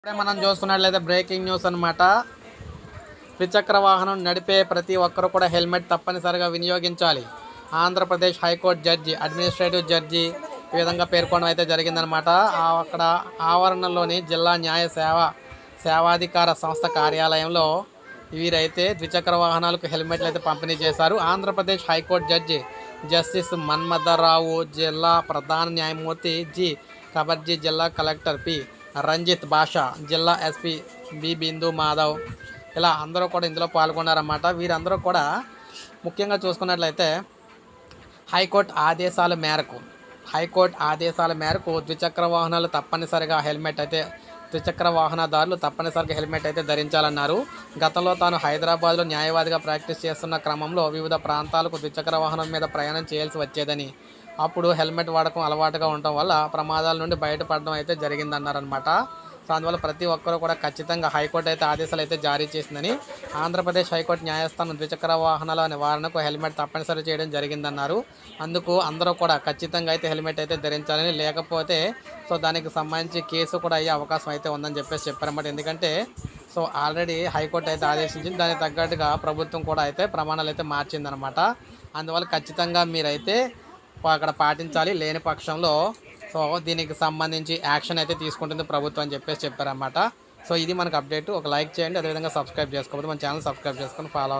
ఇప్పుడే మనం చూసుకున్నట్లయితే బ్రేకింగ్ న్యూస్ అన్నమాట. ద్విచక్ర వాహనం నడిపే ప్రతి ఒక్కరు కూడా హెల్మెట్ తప్పనిసరిగా వినియోగించాలి. Andhra Pradesh high court judge administrative judge ఈ విధంగా పేర్కొనడం అయితే జరిగిందనమాట అక్కడ ఆవరణలోని జిల్లా న్యాయ సేవ సేవాధికార సంస్థ కార్యాలయంలో వీరైతే ద్విచక్ర వాహనాలకు హెల్మెట్లు అయితే పంపిణీ చేశారు. Andhra Pradesh high court judge justice Manmatharao జిల్లా ప్రధాన న్యాయమూర్తి జి కబర్జీ జిల్లా కలెక్టర్ పి రంజిత్ బాషా జిల్లా ఎస్పీ బి బిందు మాధవ్ ఇలా అందరూ కూడా ఇందులో పాల్గొన్నారన్నమాట. వీరందరూ కూడా ముఖ్యంగా చూసుకున్నట్లయితే హైకోర్టు ఆదేశాల మేరకు హైకోర్టు ఆదేశాల మేరకు ద్విచక్ర వాహనాలు తప్పనిసరిగా హెల్మెట్ అయితే ద్విచక్ర వాహనదారులు తప్పనిసరిగా హెల్మెట్ అయితే ధరించాలన్నారు. గతంలో తాను హైదరాబాద్లో న్యాయవాదిగా ప్రాక్టీస్ చేస్తున్న క్రమంలో వివిధ ప్రాంతాలకు ద్విచక్ర వాహనం మీద ప్రయాణం చేయాల్సి వచ్చేదని అప్పుడు హెల్మెట్ వాడకం అలవాటుగా ఉండటం వల్ల ప్రమాదాల నుండి బయటపడడం అయితే జరిగిందన్నారనమాట సో అందువల్ల ప్రతి ఒక్కరూ కూడా ఖచ్చితంగా హైకోర్టు అయితే ఆదేశాలు అయితే జారీ చేసిందని ఆంధ్రప్రదేశ్ హైకోర్టు న్యాయస్థానం ద్విచక్ర వాహనాల నివారణకు హెల్మెట్ తప్పనిసరి చేయడం జరిగిందన్నారు. అందుకు అందరూ కూడా ఖచ్చితంగా అయితే హెల్మెట్ అయితే ధరించాలని లేకపోతే సో దానికి సంబంధించి కేసు కూడా అయ్యే అవకాశం అయితే ఉందని చెప్పేసి చెప్పారన్నమాట. ఎందుకంటే సో ఆల్రెడీ హైకోర్టు అయితే ఆదేశించింది. దానికి తగ్గట్టుగా ప్రభుత్వం కూడా అయితే ప్రమాణాలు అయితే మార్చిందనమాట అందువల్ల ఖచ్చితంగా మీరైతే అక్కడ పాటించాలి లేని పక్షంలో. సో దీనికి సంబంధించి యాక్షన్ అయితే తీసుకుంటుంది ప్రభుత్వం అని చెప్పేసి చెప్పారన్నమాట. సో ఇది మనకు అప్డేట్. ఒక లైక్ చేయండి అదేవిధంగా సబ్స్క్రైబ్ చేసుకోకపోతే మన ఛానల్ సబ్స్క్రైబ్ చేసుకొని ఫాలో